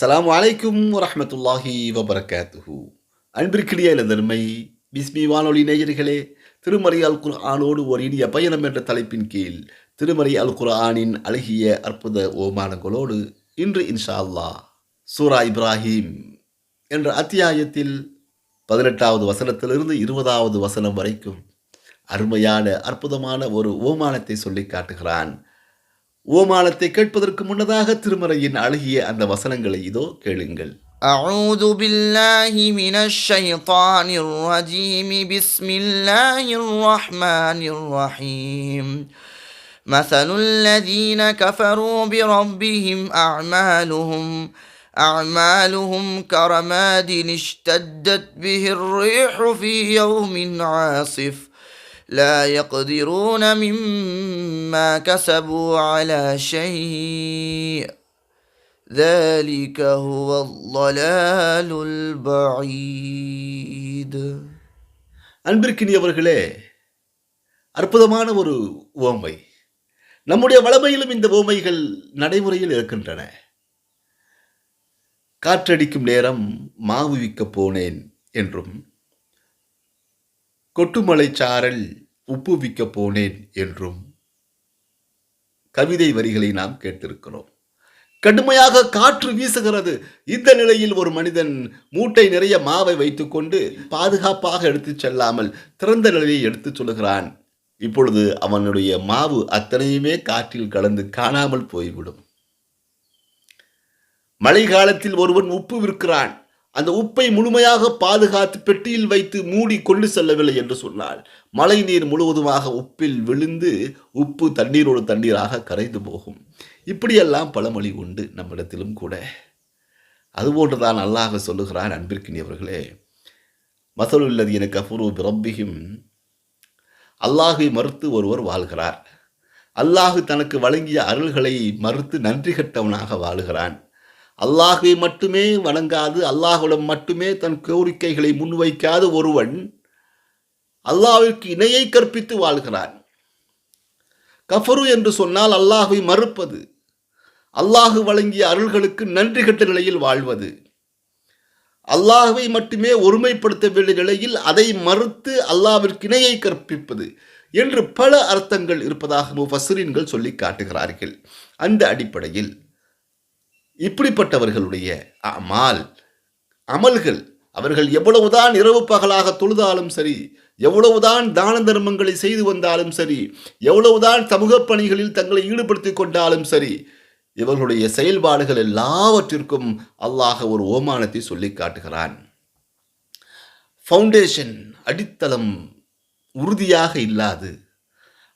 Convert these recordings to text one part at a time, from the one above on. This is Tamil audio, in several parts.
சலாம் அலைக்கும் வரமத்துல்லாஹி வபரகாத்துஹு அன்பிற்கிடையே நன்மை பிஸ்மி வானொலி நேயர்களே திருமறை அல் குர்ஆனோடு ஒரு இனிய பயணம் என்ற தலைப்பின் கீழ் திருமறை அல் குர்ஆனின் அழகிய அற்புத ஓமானங்களோடு இன்று இன்ஷா அல்லா சூரா இப்ராஹிம் என்ற அத்தியாயத்தில் பதினெட்டாவது வசனத்திலிருந்து இருபதாவது வசனம் வரைக்கும் அருமையான அற்புதமான ஒரு ஓமானத்தை சொல்லி காட்டுகிறான். ஓமானத்தை கேட்பதற்கு முன்னதாக திருமறையின் அழகிய அந்த வசனங்களை இதோ கேளுங்கள் أعوذ بالله من الشيطان الرجيم بسم الله الرحمن الرحيم مثل الذين كفروا بربهم أعمالهم أعمالهم كرماد اشتدت به الريح في يوم عاصف لا يقدرون مما كسبوا على شيء ذلك هو الضلال البعيد அன்பிற்கினியவர்களே அற்புதமான ஒரு ஓமை நம்முடைய வளமையிலும் இந்த ஓமைகள் நடைமுறையில் இருக்கின்றன காற்றடிக்கும் நேரம் மாவு விற்கப் போனேன் என்றும் கொட்டுமலை சாரல் உப்பு விற்க போனேன் என்றும் கவிதை வரிகளை நாம் கேட்டிருக்கிறோம். கடுமையாக காற்று வீசுகிறது. இந்த நிலையில் ஒரு மனிதன் மூட்டை நிறைய மாவை வைத்துக்கொண்டு பாதுகாப்பாக எடுத்துச் செல்லாமல் திறந்த நிலையை எடுத்துச் சொல்லுகிறான். இப்பொழுது அவனுடைய மாவு அத்தனையுமே காற்றில் கலந்து காணாமல் போய்விடும். மழை காலத்தில் ஒருவன் உப்பு விற்கிறான். அந்த உப்பை முழுமையாக பாதுகாத்து பெட்டியில் வைத்து மூடி கொண்டு செல்லவில்லை என்று சொன்னால் மழை நீர் முழுவதுமாக உப்பில் விழுந்து உப்பு தண்ணீரோடு தண்ணீராக கரைந்து போகும். இப்படியெல்லாம் பழமொழி உண்டு நம்மிடத்திலும் கூட. அதுபோன்றுதான் அல்லாஹ் சொல்லுகிறான் அன்பிற்கினியவர்களே. மசலுள்ளது எனக்கு அபூர்வ பிரம்பிகும் அல்லாஹை மறுத்து ஒருவர் வாழ்கிறார். அல்லாஹு தனக்கு வழங்கிய அருள்களை மறுத்து நன்றி கட்டவனாக வாழுகிறான். அல்லாஹை மட்டுமே வணங்காது அல்லாஹுடன் மட்டுமே தன் கோரிக்கைகளை முன்வைக்காத ஒருவன் அல்லாஹிற்கு இணையை கற்பித்து வாழ்கிறான். கஃபரு என்று சொன்னால் அல்லாஹை மறுப்பது அல்லாஹு வழங்கிய அருள்களுக்கு நன்றி கட்ட நிலையில் வாழ்வது. அல்லாஹுவை மட்டுமே ஒருமைப்படுத்த வேண்டிய நிலையில் அதை மறுத்து அல்லாவிற்கு இணையை கற்பிப்பது என்று பல அர்த்தங்கள் இருப்பதாக முஃபஸ்ஸரீன்கள் சொல்லி காட்டுகிறார்கள். அந்த அடிப்படையில் இப்படிப்பட்டவர்களுடைய அமால் அமல்கள் அவர்கள் எவ்வளவுதான் இரவு பகலாக தொழுதாலும் சரி எவ்வளவுதான் தான தர்மங்களை செய்து வந்தாலும் சரி எவ்வளவுதான் சமூக பணிகளில் தங்களை ஈடுபடுத்தி கொண்டாலும் சரி இவர்களுடைய செயல்பாடுகள் எல்லாவற்றிற்கும் அல்லாஹ் ஒரு ஓமானத்தை சொல்லி காட்டுகிறான். ஃபவுண்டேஷன் அடித்தளம் உறுதியாக இல்லாது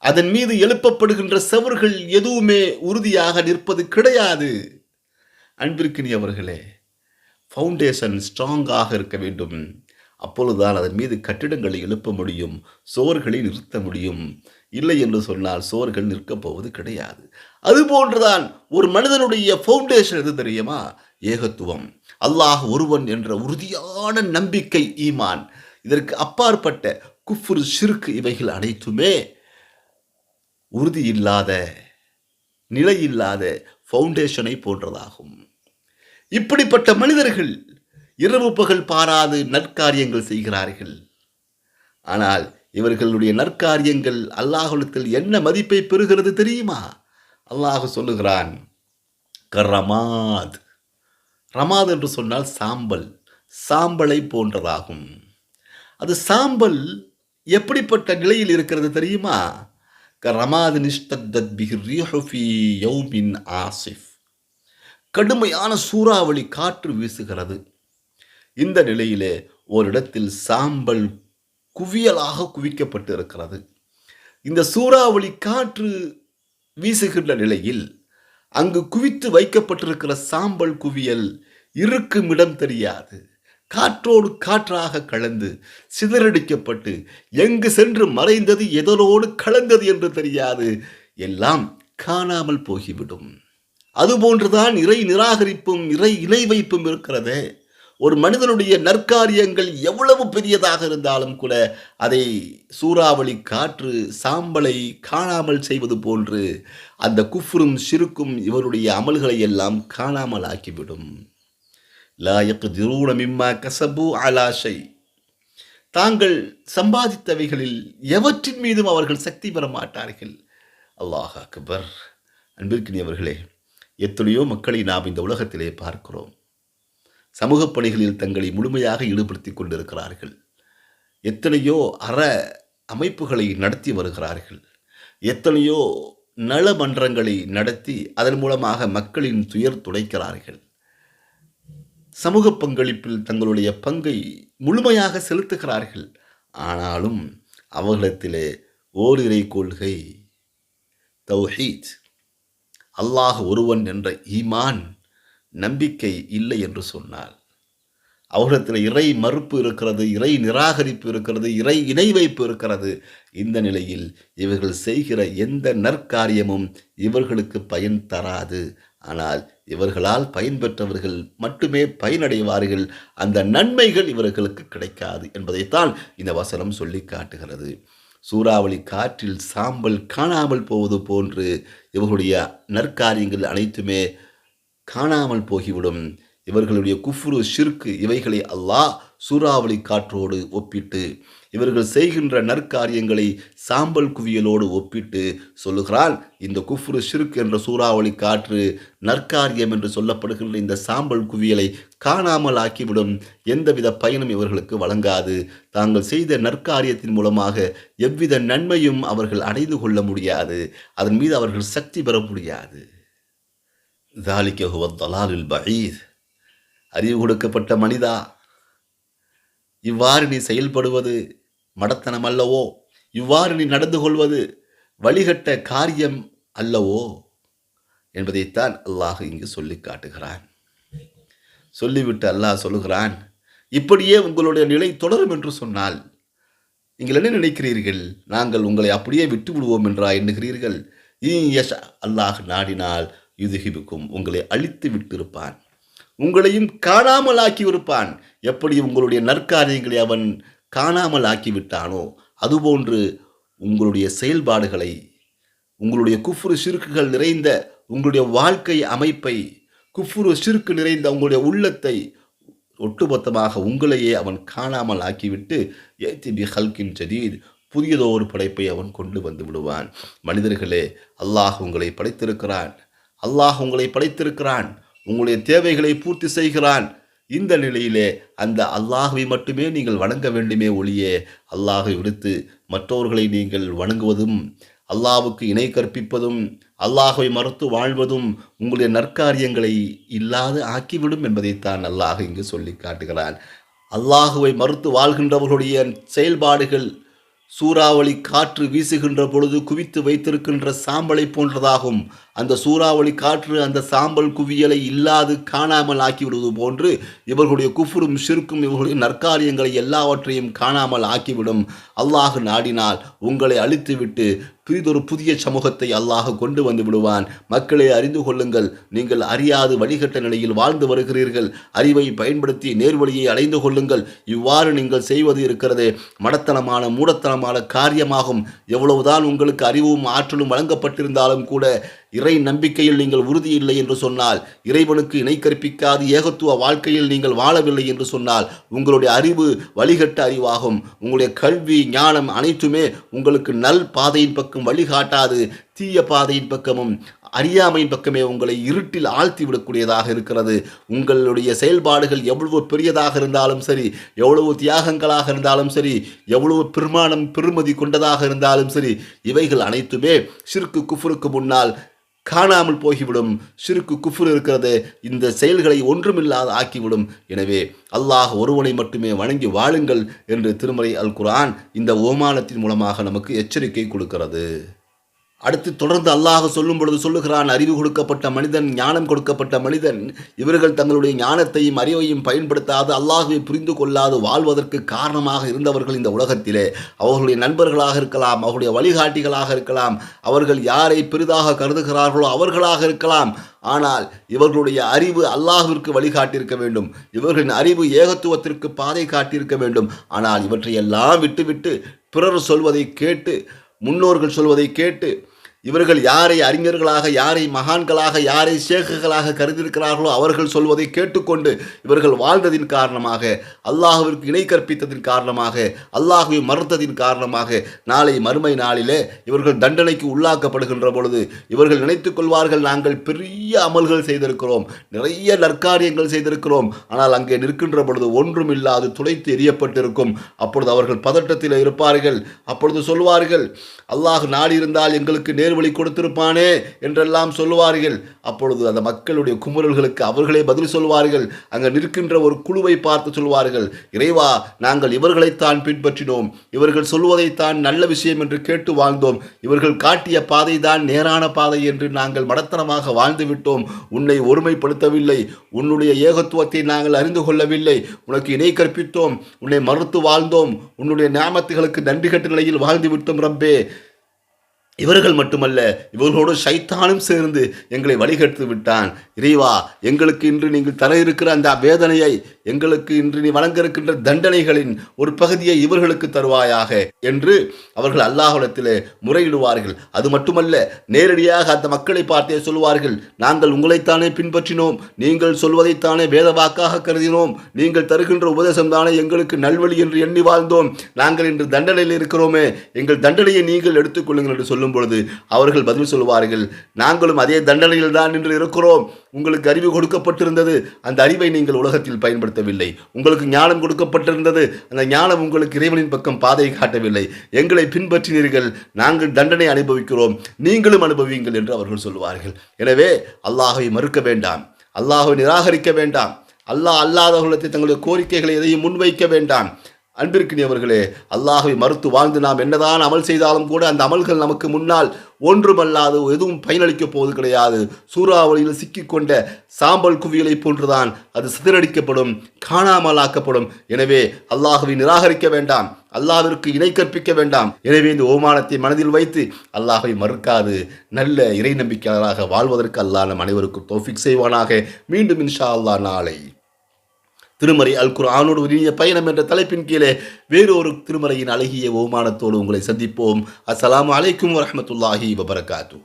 அதன் மீது எழுப்பப்படுகின்ற செவர்கள் எதுவுமே உறுதியாக நிற்பது கிடையாது. அன்பிற்கினியவர்களே ஃபவுண்டேஷன் ஸ்ட்ராங்காக இருக்க வேண்டும். அப்பொழுதுதான் அதன் மீது கட்டிடங்களை எழுப்ப முடியும் சோர்களை நிறுத்த முடியும். இல்லை என்று சொன்னால் சோர்கள் நிற்கப் போவது கிடையாது. அதுபோன்றுதான் ஒரு மனிதனுடைய ஃபவுண்டேஷன் எது தெரியுமா? ஏகத்துவம். அல்லாஹ் ஒருவன் என்ற உறுதியான நம்பிக்கை ஈமான். இதற்கு அப்பாற்பட்ட குஃப்ரு சிறுக்கு இவைகள் அனைத்துமே உறுதி இல்லாத நிலை இல்லாத ஃபவுண்டேஷனை போன்றதாகும். இப்படிப்பட்ட மனிதர்கள் இரவு பகல் பாராது நற்காரியங்கள் செய்கிறார்கள். ஆனால் இவர்களுடைய நற்காரியங்கள் அல்லாஹுலத்தில் என்ன மதிப்பை பெறுகிறது தெரியுமா? அல்லாஹ் சொல்லுகிறான் கரமாத் ரமாத் என்று சொன்னால் சாம்பல் சாம்பலை போன்றதாகும். அது சாம்பல் எப்படிப்பட்ட நிலையில் இருக்கிறது தெரியுமா? கரமாத் நிஷ்தத் பிஹி ரீஹு யௌமின் ஆசிஃப். கடுமையான சூறாவளி காற்று வீசுகிறது. இந்த நிலையிலே ஓரிடத்தில் சாம்பல் குவியலாக குவிக்கப்பட்டு இருக்கிறது இந்த சூறாவளி காற்று வீசுகின்ற நிலையில் அங்கு குவித்து வைக்கப்பட்டிருக்கிற சாம்பல் குவியல் இருக்கும் இடம் தெரியாது. காற்றோடு காற்றாக கலந்து சிதறடிக்கப்பட்டு எங்கு சென்று மறைந்தது எதனோடு கலந்தது என்று தெரியாது. எல்லாம் காணாமல் போகிவிடும். அதுபோன்றுதான் இறை நிராகரிப்பும் இறை இணை வைப்பும் இருக்கிறது. ஒரு மனிதனுடைய நற்காரியங்கள் எவ்வளவு பெரியதாக இருந்தாலும் கூட அதை சூறாவளி காற்று சாம்பலை காணாமல் செய்வது போன்று அந்த குஃப்ரும் சிறுக்கும் இவருடைய அமல்களை எல்லாம் காணாமல் ஆக்கிவிடும். லா கசபு அலாஷை தாங்கள் சம்பாதித்தவைகளில் எவற்றின் மீதும் அவர்கள் சக்தி பெற மாட்டார்கள்? அல்லாஹ் அக்பர். அன்பிற்கினியவர்களே எத்தனையோ மக்களை நாம் இந்த உலகத்திலே பார்க்கிறோம். சமூக பணிகளில் தங்களை முழுமையாக ஈடுபடுத்திக் கொண்டிருக்கிறார்கள். எத்தனையோ அற அமைப்புகளை நடத்தி வருகிறார்கள். எத்தனையோ நல மன்றங்களை நடத்தி அதன் மூலமாக மக்களின் துயர் துடைக்கிறார்கள். சமூக பங்களிப்பில் தங்களுடைய பங்கை முழுமையாக செலுத்துகிறார்கள். ஆனாலும் அவர்களிடத்திலே ஓரிரை கொள்கை தௌஹீத் அல்லாஹ் ஒருவன் என்ற ஈமான் நம்பிக்கை இல்லை என்று சொன்னார். அவர்களிடத்தில் இறை மறுப்பு இருக்கிறது இறை நிராகரிப்பு இருக்கிறது இறை இணை வைப்பு இருக்கிறது. இந்த நிலையில் இவர்கள் செய்கிற எந்த நற்காரியமும் இவர்களுக்கு பயன் தராது. ஆனால் இவர்களால் பயன் பெற்றவர்கள் மட்டுமே பயனடைவார்கள். அந்த நன்மைகள் இவர்களுக்கு கிடைக்காது என்பதைத்தான் இந்த வசனம் சொல்லி காட்டுகிறது. சூறாவளி காற்றில் சாம்பல் காணாமல் போவது போன்று இவர்களுடைய நற்காரியங்கள் அனைத்துமே காணாமல் போகிவிடும். இவர்களுடைய குஃப்ரு ஷிர்கு இவைகளை அல்லாஹ் சூறாவளி காற்றோடு ஒப்பிட்டு இவர்கள் செய்கின்ற நற்காரியங்களை சாம்பல் குவியலோடு ஒப்பிட்டு சொல்லுகிறான். இந்த குஃப்ரு ஷிர்க் என்ற சூறாவளி காற்று நற்காரியம் என்று சொல்லப்படுகின்ற இந்த சாம்பல் குவியலை காணாமல் ஆக்கிவிடும். எந்தவித பயனும் இவர்களுக்கு வழங்காது. தாங்கள் செய்த நற்காரியத்தின் மூலமாக எவ்வித நன்மையும் அவர்கள் அடைந்து கொள்ள முடியாது. அதன் மீது அவர்கள் சக்தி பெற முடியாது. தாலிக்ககுவ தலாலில் பகீர் அறிவு கொடுக்கப்பட்ட மனிதா இவ்வாறு நீ செயல்படுவது மடத்தனம் அல்லவோ? இவ்வாறு நீ நடந்து கொள்வது வழிகட்ட காரியம் அல்லவோ? என்பதைத்தான் அல்லாஹ் இங்கு சொல்லி காட்டுகிறான். சொல்லிவிட்டு அல்லாஹ் சொல்லுகிறான் இப்படியே உங்களுடைய நிலை தொடரும் என்று சொன்னால் நீங்கள் என்ன நினைக்கிறீர்கள்? நாங்கள் உங்களை அப்படியே விட்டு விடுவோம் என்றா எண்ணுகிறீர்கள்? ஈ யஷ் அல்லாஹ் நாடினால் யுதுகிபுக்கும் உங்களை அழித்து விட்டிருப்பான். உங்களையும் காணாமல் ஆக்கியிருப்பான் எப்படி உங்களுடைய நற்காரியங்களை அவன் காணாமல் ஆக்கிவிட்டானோ அதுபோன்று உங்களுடைய செயல்பாடுகளை உங்களுடைய குஃப்ரு சிறுக்குகள் நிறைந்த உங்களுடைய வாழ்க்கை அமைப்பை குஃப்ரு சிறுக்கு நிறைந்த உங்களுடைய உள்ளத்தை ஒட்டுமொத்தமாக உங்களையே அவன் காணாமல் ஆக்கிவிட்டு ஏத்தி பி ஹல்கின் ஜதீத் ஒரு படைப்பை அவன் கொண்டு வந்து விடுவான். மனிதர்களே அல்லாஹ் உங்களை படைத்திருக்கிறான். அல்லாஹ் உங்களை படைத்திருக்கிறான். உங்களுடைய தேவைகளை பூர்த்தி செய்கிறான். இந்த நிலையிலே அந்த அல்லாஹுவை மட்டுமே நீங்கள் வணங்க வேண்டுமே ஒழியே அல்லாஹை விடுத்து மற்றவர்களை நீங்கள் வணங்குவதும் அல்லாவுக்கு இணை கற்பிப்பதும் அல்லாஹை மறுத்து வாழ்வதும் உங்களுடைய நற்காரியங்களை இல்லாது ஆக்கிவிடும் என்பதைத்தான் அல்லாஹ் இங்கு சொல்லி காட்டுகிறான். அல்லாஹுவை மறுத்து வாழ்கின்றவர்களுடைய செயல்பாடுகள் சூறாவளி காற்று வீசுகின்ற பொழுது குவித்து வைத்திருக்கின்ற சாம்பலை போன்றதாகும். அந்த சூறாவளி காற்று அந்த சாம்பல் குவியலை இல்லாது காணாமல் ஆக்கிவிடுவது போன்று இவர்களுடைய குஃபுரும் ஷிர்க்கும் இவர்களுடைய நற்காரியங்களை எல்லாவற்றையும் காணாமல் ஆக்கிவிடும். அல்லாஹு நாடினால் உங்களை அழித்துவிட்டு புதிதொரு புதிய சமூகத்தை அல்லாஹ் கொண்டு வந்து விடுவான். மக்களை அறிந்து கொள்ளுங்கள். நீங்கள் அறியாது வழிகட்ட நிலையில் வாழ்ந்து வருகிறீர்கள். அறிவை பயன்படுத்தி நேர்வழியை அடைந்து கொள்ளுங்கள். இவ்வாறு நீங்கள் செய்வது இருக்கிறது. மடத்தனமான மூடத்தனமான காரியமாகும். எவ்வளவுதான் உங்களுக்கு அறிவும் ஆற்றலும் வழங்கப்பட்டிருந்தாலும் கூட இறை நம்பிக்கையில் நீங்கள் உறுதி இல்லை என்று சொன்னால் இறைவனுக்கு இணை கற்பிக்காது ஏகத்துவ வாழ்க்கையில் நீங்கள் வாழவில்லை என்று சொன்னால் உங்களுடைய அறிவு வழிகட்ட அறிவாகும். உங்களுடைய கல்வி ஞானம் அனைத்துமே உங்களுக்கு நல் பாதையின் பக்கம் வழிகாட்டாது தீய பாதையின் பக்கமும் அறியாமையின் பக்கமே உங்களை இருட்டில் ஆழ்த்தி விடக்கூடியதாக இருக்கிறது. உங்களுடைய செயல்பாடுகள் எவ்வளவு பெரியதாக இருந்தாலும் சரி எவ்வளவு தியாகங்களாக இருந்தாலும் சரி எவ்வளவு பெருமானம் பெருமதி கொண்டதாக இருந்தாலும் சரி இவைகள் அனைத்துமே சிறுக்கு குஃபுருக்கு முன்னால் காணாமல் போகிவிடும். சிறுக்கு குஃபுர் இருக்கிறது. இந்த செயல்களை ஒன்றுமில்லாத ஆக்கிவிடும். எனவே அல்லாஹ் ஒருவனை மட்டுமே வணங்கி வாழுங்கள் என்று திருமறை அல் குரான் இந்த ஓமானத்தின் மூலமாக நமக்கு எச்சரிக்கை கொடுக்கிறது. அடுத்து தொடர்ந்து அல்லாஹ் சொல்லும் பொழுது சொல்லுகிறான் அறிவு கொடுக்கப்பட்ட மனிதன் ஞானம் கொடுக்கப்பட்ட மனிதன் இவர்கள் தங்களுடைய ஞானத்தையும் அறிவையும் பயன்படுத்தாது அல்லாஹுவை புரிந்து கொள்ளாது வாழ்வதற்கு காரணமாக இருந்தவர்கள் இந்த உலகத்திலே. அவர்களுடைய நண்பர்களாக இருக்கலாம் அவர்களுடைய வழிகாட்டிகளாக இருக்கலாம் அவர்கள் யாரை பெரிதாக கருதுகிறார்களோ அவர்களாக இருக்கலாம். ஆனால் இவர்களுடைய அறிவு அல்லாஹிற்கு வழிகாட்டியிருக்க வேண்டும். இவர்களின் அறிவு ஏகத்துவத்திற்கு பாதை காட்டியிருக்க வேண்டும். ஆனால் இவற்றையெல்லாம் விட்டுவிட்டு பிறர் சொல்வதை கேட்டு முன்னோர்கள் சொல்வதை கேட்டு இவர்கள் யாரை அறிஞர்களாக யாரை மகான்களாக யாரை சேகர்களாக கருதியிருக்கிறார்களோ அவர்கள் சொல்வதை கேட்டுக்கொண்டு இவர்கள் வாழ்ந்ததின் காரணமாக அல்லாஹுவிற்கு இணை கற்பித்ததின் காரணமாக அல்லாஹுவை மறுத்ததின் காரணமாக நாளை மறுமை நாளிலே இவர்கள் தண்டனைக்கு உள்ளாக்கப்படுகின்ற பொழுது இவர்கள் நினைத்துக் கொள்வார்கள் நாங்கள் பெரிய அமல்கள் செய்திருக்கிறோம் நிறைய நற்காரியங்கள் செய்திருக்கிறோம். ஆனால் அங்கே நிற்கின்ற பொழுது ஒன்றும் இல்லாது துடைத்து எரியப்பட்டிருக்கும் அப்பொழுது அவர்கள் பதட்டத்தில் இருப்பார்கள். அப்பொழுது சொல்வார்கள் அல்லாஹ் நாடி இருந்தால் எங்களுக்கு வழி கொடுத்திருப்பானே என்றெல்லாம் சொல்லுவார்கள். அப்பொழுது அந்த மக்களுடைய குமுறல்களுக்கு அவர்களே பதில் சொல்வார்கள் அங்கே நிற்கின்ற ஒரு குழுவை பார்த்து சொல்வார்கள் இறைவா நாங்கள் இவர்களைத்தான் பின்பற்றினோம். இவர்கள் சொல்வதைத்தான் நல்ல விஷயம் என்று கேட்டு வாழ்ந்தோம். இவர்கள் காட்டிய பாதை தான் நேரான பாதை என்று நாங்கள் மடத்தனமாக வாழ்ந்து விட்டோம். உன்னை ஒருமைப்படுத்தவில்லை. உன்னுடைய ஏகத்துவத்தை நாங்கள் அறிந்து கொள்ளவில்லை. உனக்கு இணை கற்பித்தோம். உன்னை மறுத்து வாழ்ந்தோம். உன்னுடைய ஞாபகத்துகளுக்கு நன்றி கட்ட நிலையில் வாழ்ந்து விட்டோம் ரப்பே. இவர்கள் மட்டுமல்ல இவர்களோடு சைத்தானும் சேர்ந்து எங்களை வழிகெடுத்து விட்டான். இறைவா எங்களுக்கு இன்று நீங்கள் தர இருக்கிற அந்த வேதனையை எங்களுக்கு இன்று நீ வழங்க இருக்கின்ற தண்டனைகளின் ஒரு பகுதியை இவர்களுக்கு தருவாயாக என்று அவர்கள் அல்லாஹ்விடத்திலே முறையிடுவார்கள். அது மட்டுமல்ல நேரடியாக அந்த மக்களை பார்த்தே சொல்வார்கள் நாங்கள் உங்களைத்தானே பின்பற்றினோம் நீங்கள் சொல்வதைத்தானே வேதவாக்காக கருதினோம் நீங்கள் தருகின்ற உபதேசம் தானே எங்களுக்கு நல்வழி என்று எண்ணி வாழ்ந்தோம் நாங்கள் இன்று தண்டனையில் இருக்கிறோமே எங்கள் தண்டனையை நீங்கள் எடுத்துக்கொள்ளுங்கள் என்று சொல்லும் பொழுது அவர்கள் பதில் சொல்லுவார்கள் நாங்களும் அதே தண்டனையில் தான் நின்று இருக்கிறோம். உங்களுக்கு அறிவு கொடுக்கப்பட்டிருந்தது. அந்த அறிவை நீங்கள் உலகத்தில் பயன்படுத்தவில்லை. உங்களுக்கு ஞானம் கொடுக்கப்பட்டிருந்தது. அந்த ஞானம் உங்களுக்கு இறைவனின் பக்கம் பாதை காட்டவில்லை. எங்களை பின்பற்றினீர்கள். நாங்கள் தண்டனை அனுபவிக்கிறோம். நீங்களும் அனுபவியுங்கள் என்று அவர்கள் சொல்லுவார்கள். எனவே அல்லாஹை மறுக்க வேண்டாம். அல்லாஹை நிராகரிக்க வேண்டாம். அல்லாஹ் அல்லாதவர்களுக்கு தங்களுடைய கோரிக்கைகளை எதையும் முன்வைக்க வேண்டாம். அன்பிற்கினியவர்களே அல்லாஹை மறுத்து வாழ்ந்து நாம் என்னதான் அமல் செய்தாலும் கூட அந்த அமல்கள் நமக்கு முன்னால் ஒன்றுமல்லாது எதுவும் பயனளிக்கப் போவது கிடையாது. சூறாவளியில் சிக்கிக்கொண்ட சாம்பல் குவியலை போன்றுதான் அது சிதறடிக்கப்படும் காணாமலாக்கப்படும். எனவே அல்லாஹுவை நிராகரிக்க வேண்டாம் அல்லாஹிற்கு இணை கற்பிக்க வேண்டாம். எனவே இந்த ஓமானத்தை மனதில் வைத்து அல்லாஹை மறுக்காது நல்ல இறை நம்பிக்கையாளராக வாழ்வதற்கு அல்லாஹ் நம் அனைவருக்கும் தோஃபிக் செய்வானாக. மீண்டும் இன்ஷா அல்லாஹ் நாளை. திருமறை அல் குர்ஆனோடு ஒரு இனிய பயணம் என்ற தலைப்பின் கீழே வேறு ஒரு திருமறையின் அழகிய ஓமானத்தோடு உங்களை சந்திப்போம். அஸ்லாம் அலைக்கும் வரமத்துல்லாஹி வபரகாத்தூ